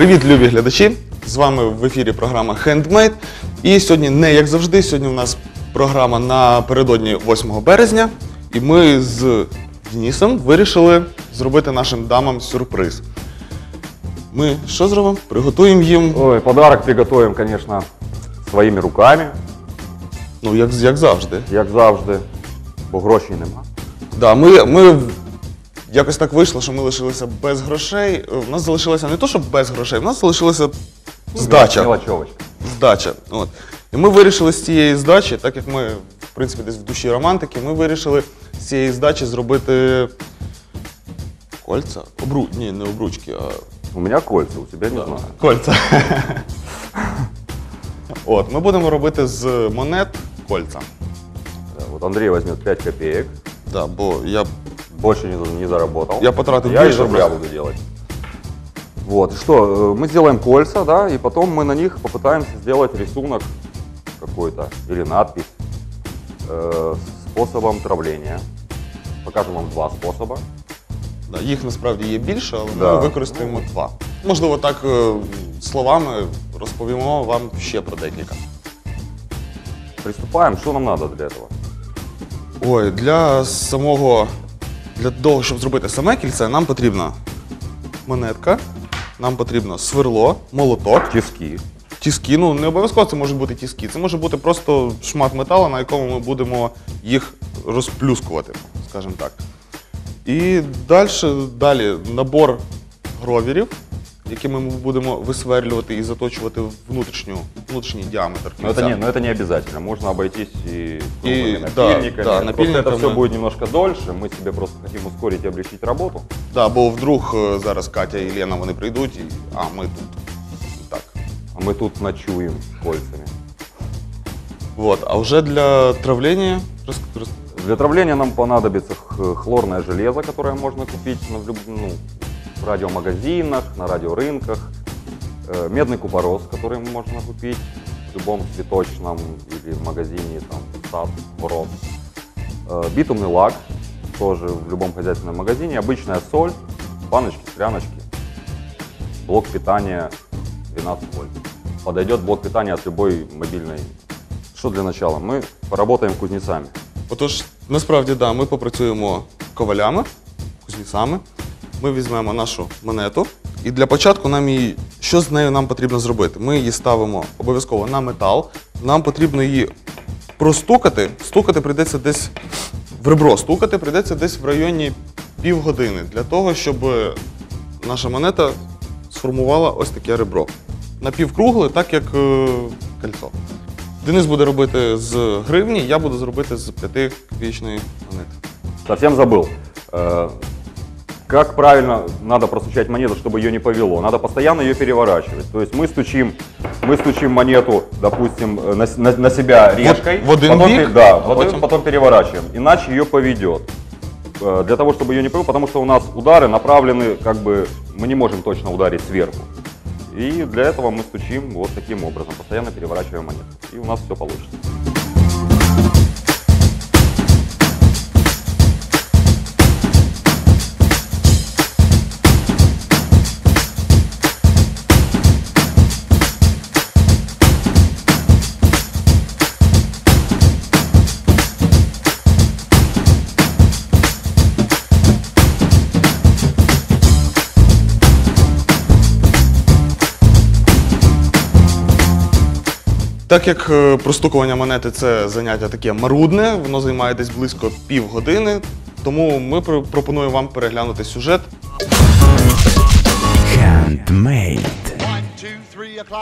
Привіт, любі глядачі! З вами в ефірі програма Handmade. І сьогодні, не як завжди, сьогодні у нас програма напередодні 8 березня. І ми з Денисом вирішили зробити нашим дамам сюрприз. Ми що зробимо? Приготуємо їм, Ой, подарок приготуємо, конечно, своїми руками, ну як, як завжди. як завжди, бо грошей нема. Да, ми, ми якось так вийшло, що ми лишилися без грошей. У нас залишилося не то, що без грошей, у нас залишилася здача. Здача. От. І ми вирішили з цієї здачі, так як ми, в принципі, десь в душі романтики, ми вирішили з цієї здачі зробити кольця. Обру... Ні, не обручки, а У меня кольца, у тебя не знаю. кольця. От, ми будемо робити з монет кольця. Да, Вот Андрей возьмет 5 копеек, Да, бо я больше не, не заработал. Я потратил Я из больше рубля просто. буду делать. Вот, что, э, мы сделаем кольца, да, и потом мы на них попытаемся сделать рисунок какой-то или надпись э, способом травления. Покажем вам два способа. Да, їх насправді є більше, але Да. ми використаємо два. Можливо, так е, словами розповімо вам ще про декілька. Приступаем, что нам надо для этого? Ой, для самого, для того, щоб зробити саме кільце, нам потрібна монетка, нам потрібно сверло, молоток, Тиски. тіски. Ну, не обов'язково це можуть бути тіски. Це може бути просто шмат металу, на якому ми будемо їх розплюскувати, скажімо так. І далі, далі набор гровірів, якими ми будемо висверлювати і заточувати внутрішню, внутрішній діаметр. Но это, кільця. не, но это не обязательно. Можно обойтись и, И, круглыми да, напильниками. да, Просто это напильниками. все будет немножко дольше. Мы себе просто хотим ускорить и облегчить работу. Да, бо вдруг е, зараз Катя і Лена вони прийдуть, і а ми тут. Так. А мы тут ночуем кольцами. Вот. А вже для травлення роз, роз- Для травления нам понадобится х- хлорное железо, которое можно купить на, в люб- ну, в радиомагазинах, на радиорынках. Э, Медный купорос, который можно купить в любом цветочном или магазине, там, сад, ворот. Э, Битумный лак, тоже в любом хозяйственном магазине. Обычная соль, баночки, скляночки. Блок питания 12 вольт. Подойдет блок питания от любой мобильной. Что для начала? Мы поработаем кузнецами. Отож, насправді, да, ми попрацюємо ковалями, кузнецами. Ми візьмемо нашу монету. І для початку нам її, що з нею нам потрібно зробити? Ми її ставимо обов'язково на метал. Нам потрібно її простукати. Стукати прийдеться десь в ребро. Стукати прийдеться десь в районі півгодини для того, щоб наша монета сформувала ось таке ребро. Напівкругле, так як е, кольцо. Денис буде робити з гривні, я буду зробити з 5 копійчної монети. Совсем забыл. Э, Как правильно надо простучать монету, чтобы ее не повело? Надо постоянно ее переворачивать. То есть мы стучим, мы стучим монету, допустим, э, на, на- на себя решкой. в один потом, бик, пе- да, а потом, потом- потом переворачиваем. Иначе ее поведет. Э, Для того, чтобы ее не повело, потому что у нас удары направлены, как бы, мы не можем точно ударить сверху. И для этого мы стучим вот таким образом, постоянно переворачиваем монету. И у нас все получится. Так як е, простукування монети це заняття таке марудне, воно займає десь близько півгодини, тому ми пр- пропонуємо вам переглянути сюжет. Handmade.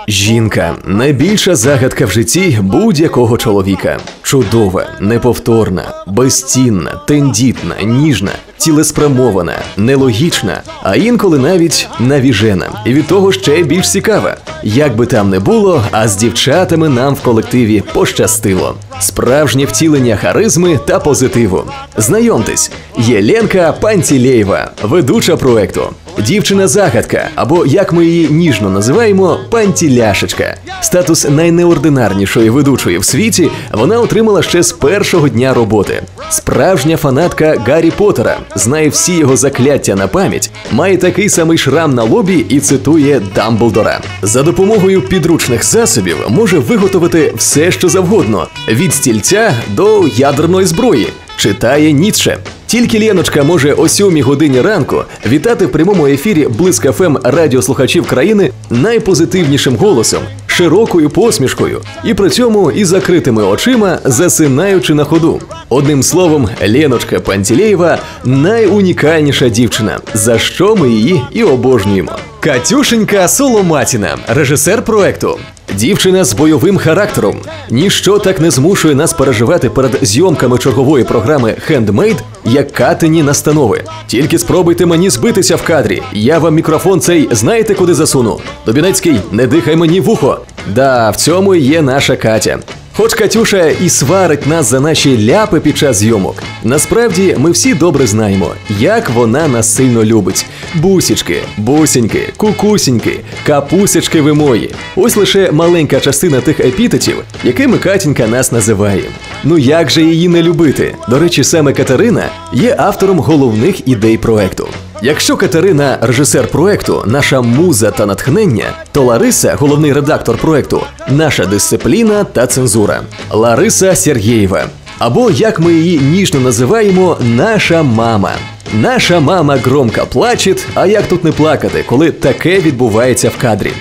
Жінка найбільша загадка в житті будь-якого чоловіка. Чудова, неповторна, безцінна, тендітна, ніжна, цілеспрямована, нелогічна, а інколи навіть навіжена. І від того ще більш цікава. Як би там не було, а з дівчатами нам в колективі пощастило. справжнє втілення харизми та позитиву. Знайомтесь, Єленка Пантілєєва, ведуча проекту. Дівчина загадка, або як ми її ніжно називаємо, пантіляшечка. Статус найнеординарнішої ведучої в світі вона отримала ще з першого дня роботи. Справжня фанатка Гаррі Поттера, знає всі його закляття на пам'ять, має такий самий шрам на лобі і цитує Дамблдора. За допомогою підручних засобів може виготовити все, що завгодно: від стільця до ядерної зброї. Читає Ніцше. Тільки Леночка може о сьомій годині ранку вітати в прямому ефірі Блиск ФМ радіослухачів країни найпозитивнішим голосом, широкою посмішкою і при цьому із закритими очима засинаючи на ходу. Одним словом, Леночка Пантілєєва найунікальніша дівчина, за що ми її і обожнюємо. Катюшенька Соломатіна, режисер проекту. Дівчина з бойовим характером. Ніщо так не змушує нас переживати перед зйомками чергової програми «Хендмейд», як катині настанови. Тільки спробуйте мені збитися в кадрі. Я вам мікрофон цей знаєте куди засуну. Добінецький, не дихай мені в ухо. Да, в цьому є наша Катя. Хоч Катюша і сварить нас за наші ляпи під час зйомок. Насправді ми всі добре знаємо, як вона нас сильно любить. Бусічки, бусіньки, кукусіньки, капусечки ви мої. Ось лише маленька частина тих епітетів, якими Катінька нас називає. Ну як же її не любити? До речі, саме Катерина є автором головних ідей проекту. Якщо Катерина режисер проекту, наша муза та натхнення, то Лариса, головний редактор проекту, наша дисципліна та цензура. Лариса Сергєєва. Або як ми її ніжно називаємо, наша мама. Наша мама громко плаче, а як тут не плакати, коли таке відбувається в кадрі?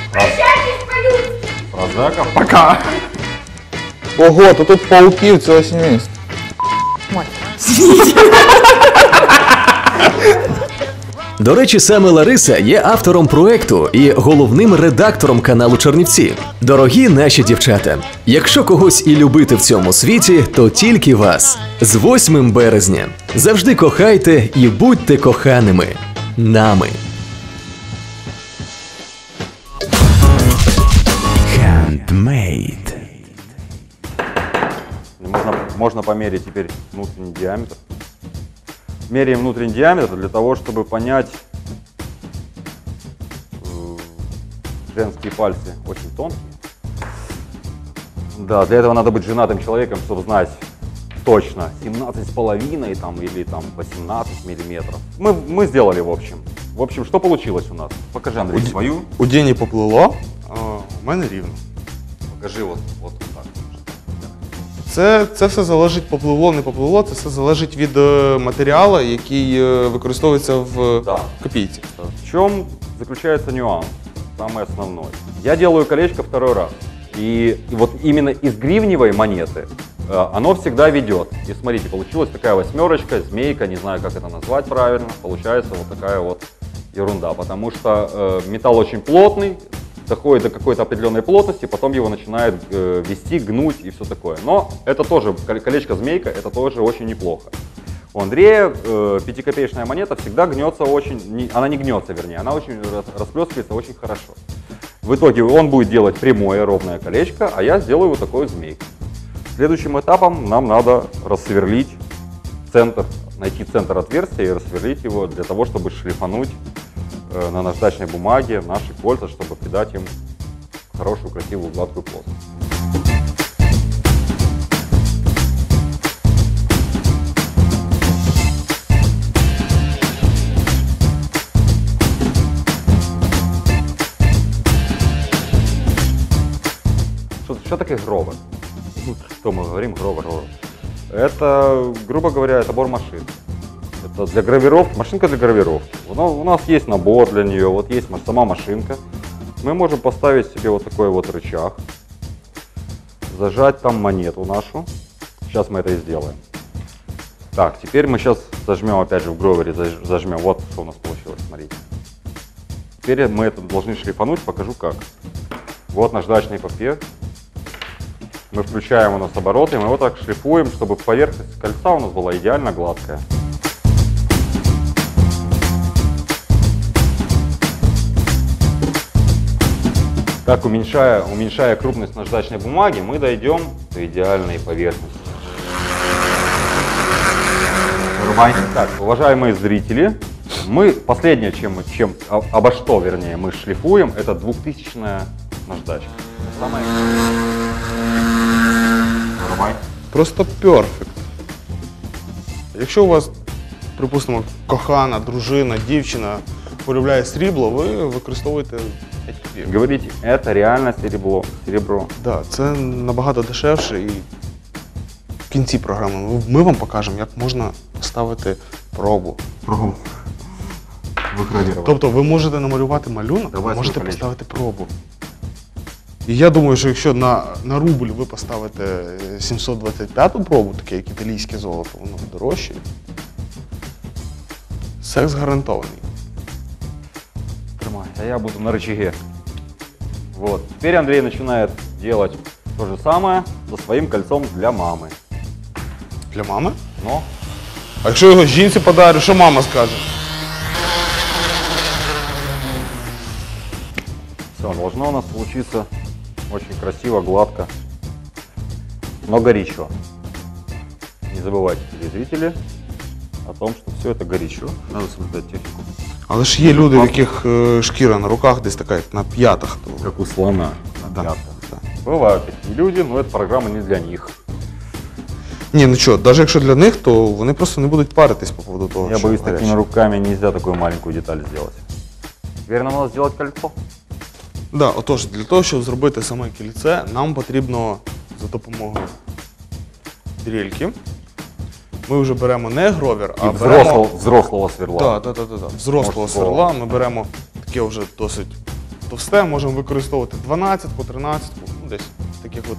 Прозака, пока! Ого, то тут пауків цього сімейства. До речі, саме Лариса є автором проекту і головним редактором каналу Чернівці. Дорогі наші дівчата, якщо когось і любити в цьому світі, то тільки вас. З 8 березня завжди кохайте і будьте коханими нами. Handmade. Можно, можно померить теперь внутренний диаметр. Меряем внутренний диаметр для того, чтобы понять, э, женские пальцы очень тонкие. Да, для этого надо быть женатым человеком, чтобы знать точно 17 с половиной там или там 18 миллиметров. Мы, мы сделали в общем. В общем, что получилось у нас? Покажи, Андрей, свою. У Дені поплило, а у мене рівно. Покажи вот, вот. Це, це все залежить попливло, не попливло, це все залежить від е, матеріалу, який е, використовується в Да. копійці. В чем заключается нюанс, самый основной? Я делаю колечко второй раз. И, и вот именно из гривневой монеты э, оно всегда ведет. И смотрите, получилась такая восьмерочка, змейка, не знаю, как это назвать правильно. Получается вот такая вот ерунда. Потому что э, металл очень плотный, доходит до какой-то определенной плотности, потом его начинает э, вести, гнуть и все такое. Но это тоже, коле- колечко-змейка, это тоже очень неплохо. У Андрея э, пятикопеечная монета всегда гнется очень, не- она не гнется, вернее, она очень рас- расплескивается очень хорошо. В итоге он будет делать прямое ровное колечко, а я сделаю вот такую змейку. Следующим этапом нам надо рассверлить центр, найти центр отверстия и рассверлить его для того, чтобы шлифануть на наждачной бумаге наши кольца, чтобы придать им хорошую, красивую, гладкую плоскость. Что, что такое гровер? Что мы говорим гровер? гровер? Это, грубо говоря, набор машин. Для гравировки, машинка для гравировки. У нас, есть набор для нее, вот есть ма- сама машинка. Мы можем поставить себе вот такой вот рычаг, зажать там монету нашу. Сейчас мы это и сделаем. Так, теперь мы сейчас зажмем опять же в гровере, заж- зажмем. Вот что у нас получилось, смотрите. Теперь мы это должны шлифануть, покажу как. Вот наждачный папир. Мы включаем у нас обороты, мы вот так шлифуем, чтобы поверхность кольца у нас была идеально гладкая. Так, уменьшая, уменьшая крупность наждачной бумаги, мы дойдем до идеальной поверхности. Вырубай. Так, уважаемые зрители, мы последнее, чем чем, а- обо что, вернее, мы шлифуем, это двухтысячная наждачка. Самое. Вырубай. Просто перфект. Якщо у вас, припустимо, кохана, дружина, дівчина полюбляє срібло, ви використовуєте HPF. Говорите, это реально серебро. серебро. Да, це набагато дешевше і в кінці програми ми- ми вам покажемо, як можна поставити пробу. Пробу. Тобто ви можете намалювати малюнок, Давай а можете свою поставити пробу. І я думаю, що якщо на, на рубль ви поставите е, 725 пробу, таке як італійське золото, воно дорожче. Секс гарантований. А я буду на рычаге. Вот. Теперь Андрей начинает делать то же самое со своим кольцом для мамы. Для мами? Но А якщо його жінці подарю, що мама скаже? все, должно у нас получиться очень красиво, гладко, но горячо. Не забывайте, телезрители, о том, что все это горячо. Надо соблюдать технику. Але ж є люди, в яких е, шкіра на руках десь така, як на п'ятах. То... Как у слона. Да, Пятка. да. Бывают такие люди, но эта программа не для них. Ні, ну що, навіть якщо для них, то вони просто не будуть паритись по поводу того, Я що боюсь, гаряче. такими руками нельзя такую маленькую деталь сделать. Теперь нам надо сделать кольцо. Да, отож, для того, щоб зробити саме кільце, нам потрібно за допомогою дрельки. Ми вже беремо не гровер, а И беремо взрослого, взрослого сверла. да, да, да, да. взрослого Морського. сверла. Ми беремо таке вже досить товсте, можемо використовувати 12-ку, 13-ку, ну десь в таких от,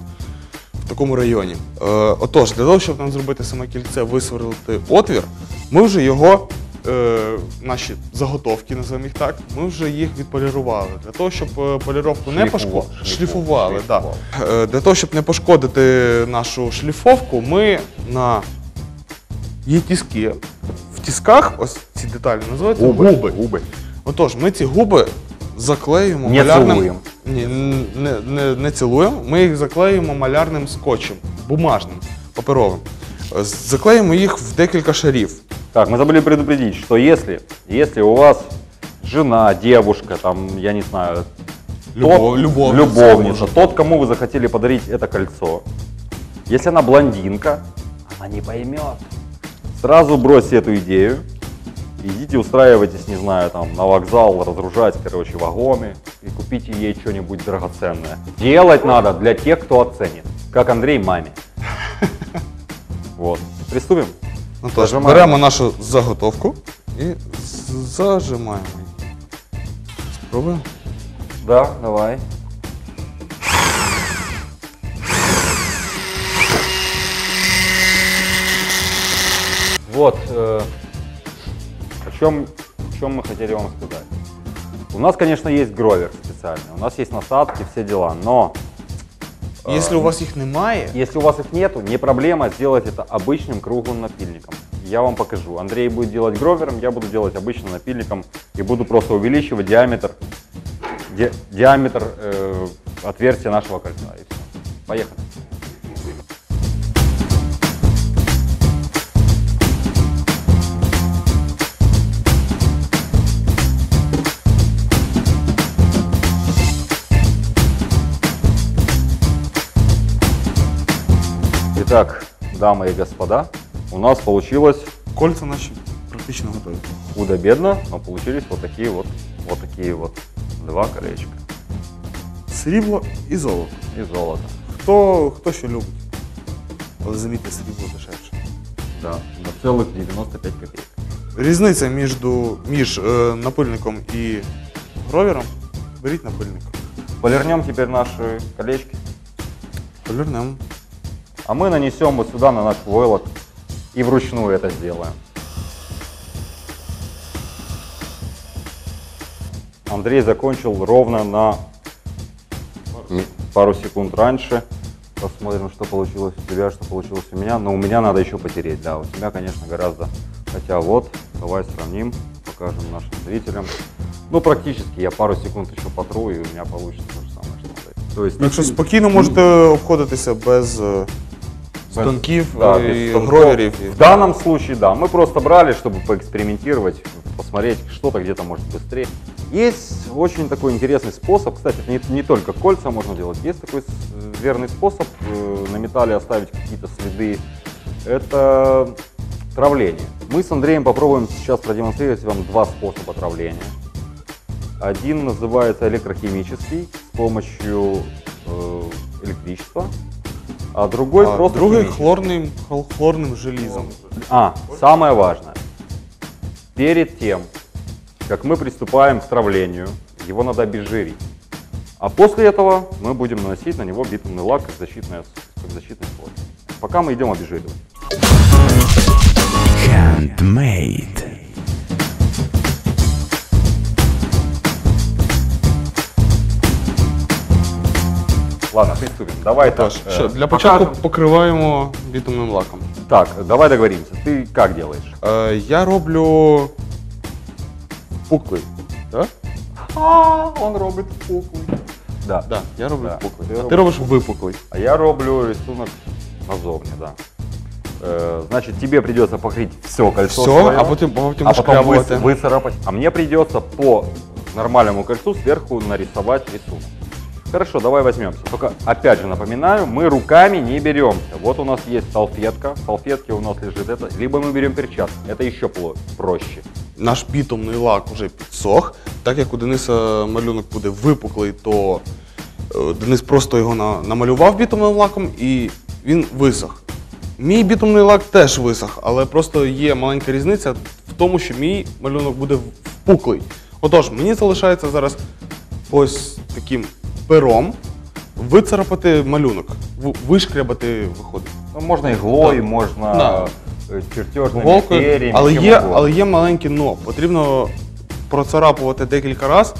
в такому районі. Е, отож, для того, щоб нам зробити саме кільце, висверлити отвір, ми вже його, е, наші заготовки, називаємо їх так, ми вже їх відполірували. Для того, щоб е, поліровку не Шліфува- пошкодити, шліфу- шліфували. Да. Е, Для того, щоб не пошкодити нашу шліфовку, ми на є тіски. В тісках, ось ці деталі називаються Губи. губи. Губи. Отож, ми ці губи заклеюємо Не малярним. цілуємо. Ні, н- не, не, не цілуємо. Ми їх заклеюємо малярним скотчем, бумажним, паперовим. Е, Заклеїмо їх в декілька шарів. Так, мы забыли предупредить, что если, если у вас жена, девушка, там, я не знаю, Любов- тот- любовница, любовница, может тот, кому вы захотели подарить это кольцо, если она блондинка, она не поймет. Сразу бросьте эту идею, идите устраивайтесь, не знаю, там, на вокзал, разгружать, короче, вагоны и купите ей что-нибудь драгоценное. Делать надо для тех, кто оценит, как Андрей маме. Вот. Приступим? Ну, тож, Зажимаємо. беремо нашу заготовку і з- зажимаємо її. Спробуємо. Да, давай. Вот, э, о, чем, о чем мы хотели вам сказать. У нас, конечно, есть гровер специальный, у нас есть насадки, все дела, но э, Якщо у вас їх немає, если у вас их нету, не проблема сделать это обычным круглым напильником. Я вам покажу. Андрей будет делать гровером, я буду делать обычным напильником и буду просто увеличивать диаметр, ди- диаметр э, отверстия нашего кольца. И все. Поехали. Итак, дамы и господа, у нас получилось кольця наші практично готові. худо-бедно, но получились вот такие вот, вот такие вот два колечка Срібло і золото. и золото. Хто, хто що любить? Але замітьте, срібло дешевше. Да, на целых 95 копеек. Різниця між, між е, напильником і гровером. Беріть напильник. Полирнем теперь наши колечки, Полірнемо. а мы нанесем вот сюда на наш войлок и вручную это сделаем. Андрей закончил ровно на пару секунд раньше. Посмотрим, что получилось у тебя, что получилось у меня. Но у меня надо еще потереть, да. У тебя, конечно, гораздо. Хотя вот, давай сравним, покажем нашим зрителям. Ну, практически я пару секунд еще потру, и у меня получится то же самое, что То есть Так що спокійно можете обходитися без е, станків Да, е, без і станков. гроверів. В данном случае, да, мы просто брали, чтобы поэкспериментировать, посмотреть, что-то где-то может быстрее. Есть очень такой интересный способ, кстати, это не, не только кольца можно делать, есть такой с- верный способ э, на металле оставить какие-то следы. Это травление. Мы с Андреем попробуем сейчас продемонстрировать вам два способа травления. Один называется электрохимический с помощью э, электричества, а другой А просто химический. хлорним, хл- хлорним желізом. А, самое важное. Перед тем, как мы приступаем к травлению, его надо обезжирить. А после этого мы будем наносить на него битумный лак как, защитное, как защитный слой. Пока мы идем обезжиривать. Handmade. Ладно, приступим. Давай так. Тож, э, що, для початку покажем. покриваємо бітумним лаком. Так, давай договоримся. Ты как делаешь? Е, я роблю пуклий. Так? А, он робит пуклый. Да. Да, я роблю Да. пуклий. Ти А ти робиш робиш випуклий. А я роблю рисунок назовні, да. Э, значит, тебе придется покрыть все кольцо Все, своё, а потім, а потім а потом вишкрябувати. выс- выцарапать. А мне придется по нормальному кольцу сверху нарисовать рисунок. Хорошо, давай возьмемся. Только опять же напоминаю, мы руками не беремся. Вот у нас есть салфетка, в салфетке у нас лежит это, либо мы берем перчатку, это еще пло- проще. Наш бітумний лак вже підсох. Так як у Дениса малюнок буде випуклий, то е, Денис просто його на, намалював бітумним лаком і він висох. Мій бітумний лак теж висох, але просто є маленька різниця в тому, що мій малюнок буде впуклий. Отож, мені залишається зараз ось таким пером вицарапати малюнок, в- вишкрябати виходить. Ну, можно иглой, Да. можно Да. Голкою, перьями, але є, угодно. але є маленьке но. Потрібно процарапувати декілька разів,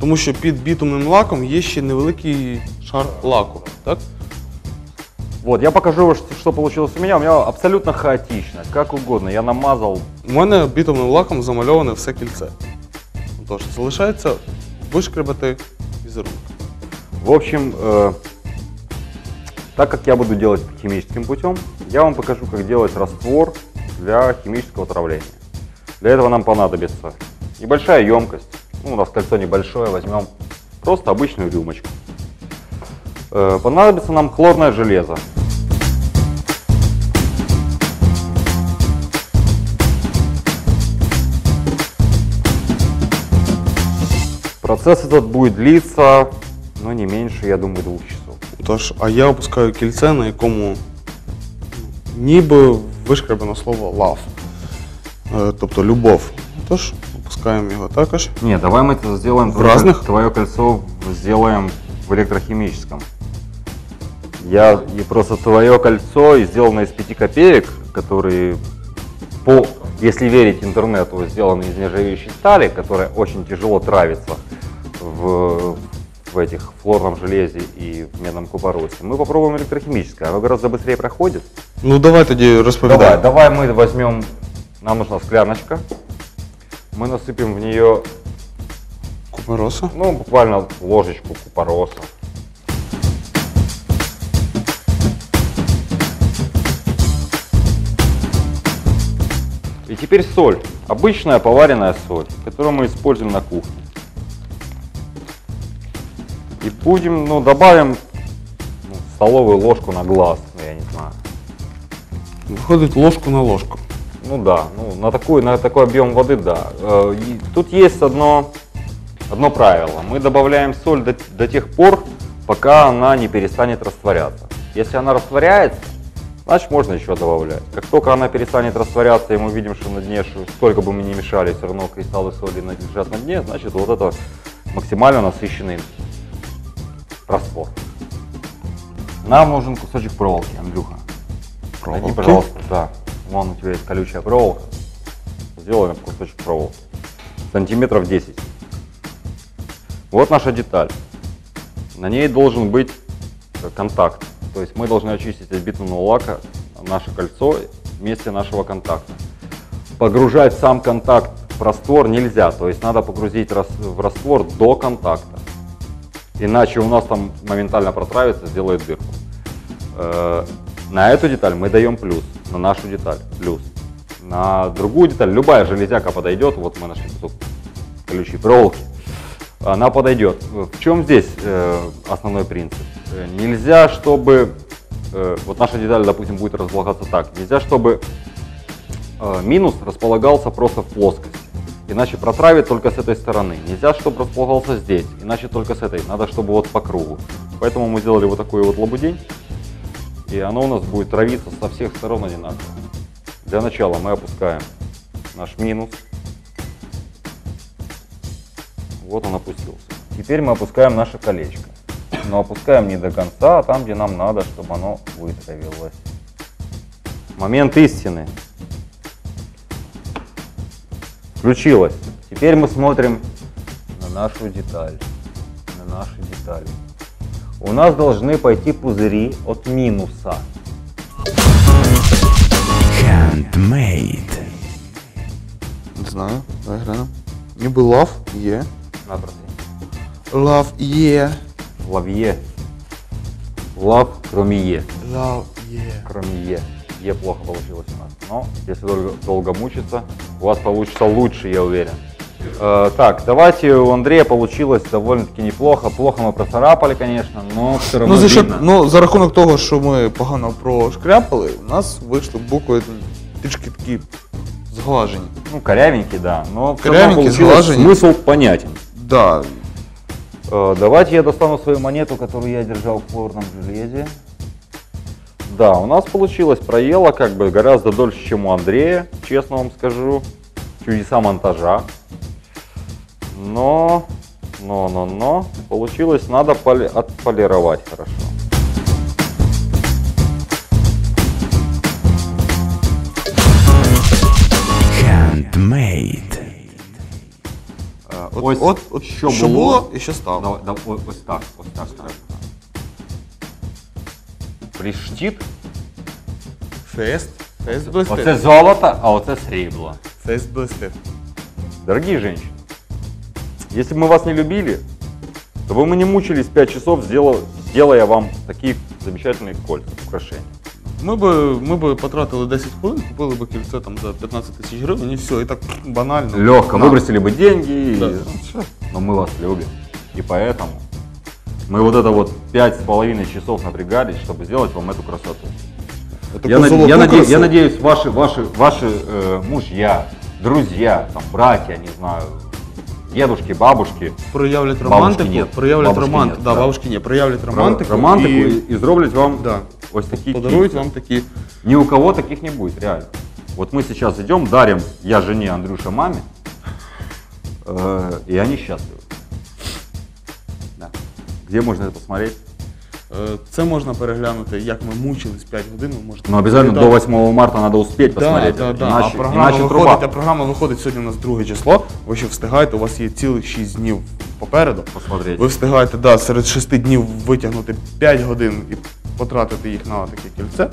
тому що під бітумним лаком є ще невеликий шар лаку. Так? Вот, я покажу, что, что получилось у меня. У меня абсолютно хаотично, как угодно. Я намазал У мене бітумним лаком замальоване все кільце. Тож, залишається вишкребати візерунок. В общем, э, так как я буду делать химическим путем, я вам покажу, как делать раствор для химического травления. Для этого нам понадобится небольшая емкость. Ну, у нас кольцо небольшое, возьмем просто обычную рюмочку. Э, понадобится нам хлорное железо. Процесс этот будет длиться, ну, не меньше, я думаю, двух часов. Тож, а я опускаю кільце, на якому ніби вишкребено слово love. Е, Тобто любов. Тож, опускаємо його також. Не, давай мы это сделаем. В твое- разных? Твое кольцо сделаем в электрохимическом. Я и просто твое кольцо и сделано из пяти копеек, которые по, если верить интернету, сделаны из нержавеющей стали, которая очень тяжело травится в, в этих флорном железе и в медном купоросе. Мы попробуем электрохимическое, оно гораздо быстрее проходит. Ну давай тоді розповідай. Давай, давай мы возьмем, нам нужна скляночка, мы насыпем в нее Купороса. ну, буквально ложечку купороса. И теперь соль. Обычная поваренная соль, которую мы используем на кухне. И будем, ну, добавим ну, столовую ложку на глаз, ну, я не знаю. Виходить ложку на ложку. Ну да, ну, на, такой, на такой объем воды, да. Э, тут есть одно, одно правило. Мы добавляем соль до, до тех пор, пока она не перестанет растворяться. Если она растворяется, значит можно еще добавлять. Как только она перестанет растворяться, и мы видим, что на дне, что сколько бы мы ни мешали, все равно кристаллы соли лежат на дне, значит вот это максимально насыщенный раствор. Нам нужен кусочек проволоки, Андрюха. Найди, Проволоки? пожалуйста, да. Вон у тебя есть колючая проволока. Сделаем кусочек проволоки. Сантиметров 10. Вот наша деталь. На ней должен быть контакт. То есть мы должны очистить от битумного лака наше кольцо в месте нашего контакта. Погружать сам контакт в раствор нельзя. То есть надо погрузить в раствор до контакта. Иначе у нас там моментально протравится, сделает дырку. Э, На эту деталь мы даем плюс, на нашу деталь плюс. На другую деталь любая железяка подойдет, вот мы нашли кусок колючей проволоки, она подойдет. В чем здесь э, основной принцип? Э, Нельзя, чтобы, вот наша деталь, допустим, будет располагаться так, нельзя, чтобы минус располагался просто в плоскости. Иначе протравит только с этой стороны. Нельзя, чтобы располагался здесь, иначе только с этой. Надо, чтобы вот по кругу. Поэтому мы сделали вот такой вот лабудень. И оно у нас будет травиться со всех сторон одинаково. Для начала мы опускаем наш минус. Вот он опустился. Теперь мы опускаем наше колечко. Но опускаем не до конца, а там, где нам надо, чтобы оно вытравилось. Момент истины. Включилось. Теперь мы смотрим на нашу деталь. На наши детали. У нас должны пойти пузыри от минуса. Handmade. Не знаю, давай глянемо. Ніби love є. На, братки. Love є. Лавье. Лав, кроме Е. Love є. Кроме Е. Е плохо получилось у нас. Но если долго, долго мучиться, у вас получится лучше, я уверен. Э, так, давайте у Андрея получилось довольно-таки неплохо. Плохо мы процарапали, конечно, но все равно Ну за, що, видно. ну, за рахунок того, що ми погано прошкряпали, у нас вийшли букви трішки такі зглажені. Ну, корявенький, да. Но всё равно Корявенький, получилось, сглаженный. смысл понятен. Да. Э, Давайте я достану свою монету, которую я держал в хлорном железе. Да, у нас получилось проело как бы гораздо дольше, чем у Андрея, честно вам скажу. Чудеса монтажа. Но, но, но, но, получилось, надо поли- отполировать хорошо. Handmade. Ось от, от що що, було, було і що стало. Давай, да, о- ось так, ось так. так. Бліштить. Фест. Фест Оце блистить. золото, а оце срібло. Фест блистить. Дорогие женщины, если бы мы вас не любили, то бы мы не мучились 5 часов, сделав- делая вам такие замечательные кольца, украшения. Ми би, ми би потратили 10 хвилин, купили би кільце там за 15 тисяч гривень і все, і так банально. Легко, На. выбросили бы деньги, Да. и... но мы вас любим. И поэтому мы вот это вот пять с половиной часов напрягались, чтобы сделать вам эту красоту. Отаку Я, наде- золоту я наде- красу. я надеюсь, ваши, ваши, ваши э, мужья, друзья, там, братья, не знаю, дедушки, бабушки, проявлять Бабушки романтику, нет. проявлять Бабушки романтику, нет, да, да. бабушки ні, проявлять романтику, романтику, романтику і и, и зроблять вам да, ось такі подарують кільця. вам такі. Ни у кого таких не будет, реально. Вот мы сейчас идем, дарим, я жене, Андрюша маме, э, и они счастливы. Да. Где можно это посмотреть? Е, Це можна переглянути, як ми мучились 5 годин. Ви можете Ну, обязательно до 8 марта надо успеть Да, посмотреть. да, да. Иначе, а програма иначе виходить, труба. а програма виходить сьогодні у нас друге число. Ви ще встигаєте, у вас є цілих 6 днів попереду. Посмотреть. Ви встигаєте да, серед 6 днів витягнути 5 годин і потратити їх на таке кільце.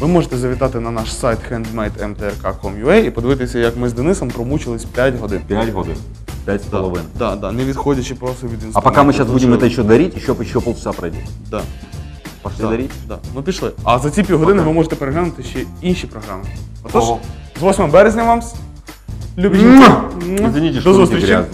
Ви можете завітати на наш сайт handmade.mtrk.com.ua і подивитися, як ми з Денисом промучились 5 годин. 5 годин. 5 с Да, половиной. да, да, не відходячи просто від інструменту. А пока мы сейчас будем Дуже- это еще дарить, еще, еще полчаса пройдет. Да. Пошли Да, дарить? да. Ну пішли. А за ці півгодини ви можете переглянути ще інші програми. Отож, Ого. з 8 березня вам. с- Любі Муа! жінки. Извините, До что руки зустрічі. грязные.